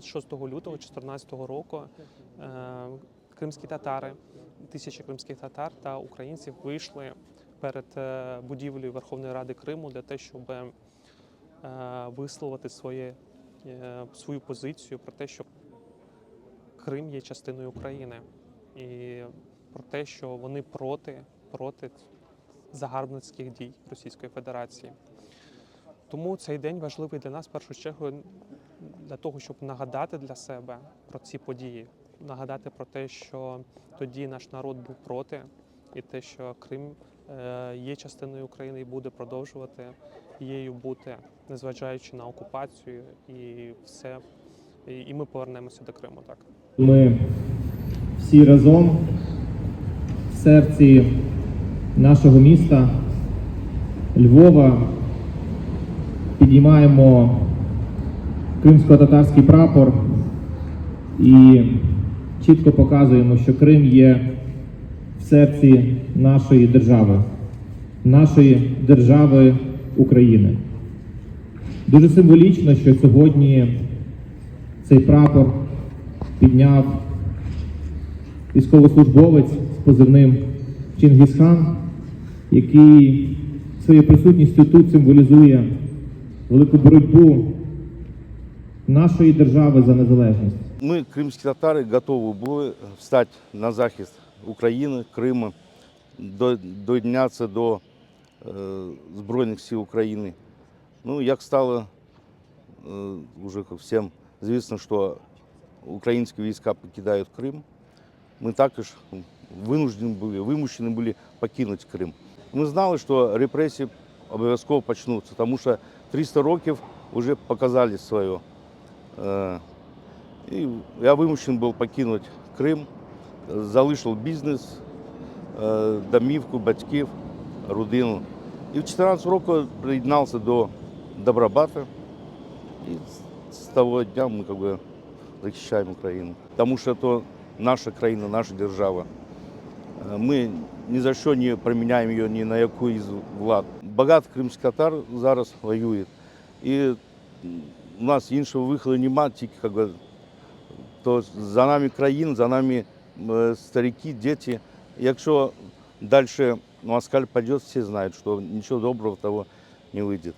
26 лютого 2014 року е, кримські татари, тисячі кримських татар та українців вийшли перед е, будівлею Верховної Ради Криму для того, щоб е, висловити своє, свою позицію про те, що Крим є частиною України, і про те, що вони проти, проти загарбницьких дій Російської Федерації. Тому цей день важливий для нас в першу чергу для того, щоб нагадати для себе про ці події, нагадати про те, що тоді наш народ був проти, і те, що Крим е, є частиною України і буде продовжувати її бути, незважаючи на окупацію і все. І ми повернемося до Криму. Так. Ми всі разом в серці нашого міста Львова підіймаємо кримсько-татарський прапор і чітко показуємо, що Крим є в серці нашої держави, нашої держави України. Дуже символічно, що сьогодні цей прапор підняв військовослужбовець з позивним Чингісхан, який своєю присутністю тут символізує велику боротьбу нашої держави за незалежність. Ми, кримські татари, готові були встати на захист України, Криму, до- доєднятися до е, Збройних сил України. Ну, як стало е, уже всім звісно, що українські війська покидають Крим, ми також винуждені були, вимушені були покинути Крим. Ми знали, що репресії обов'язково почнуться, тому що 300 років вже показали своє. Е, І я вимушений був покинути Крим, залишив бізнес, е, домівку, батьків, родину. І в 14 років приєднався до Добробата. І з- того дня ми бы, захищаємо Україну. Тому що це наша країна, наша держава. Е, Ми ні за що не проміняємо її ні на яку із влад. Багато кримських татар зараз воює. І у нас іншого виходу немає, тільки как бы, то за нами країна, за нами е, старики, діти. Якщо далі москаль піде, всі знають, що нічого доброго того не вийде.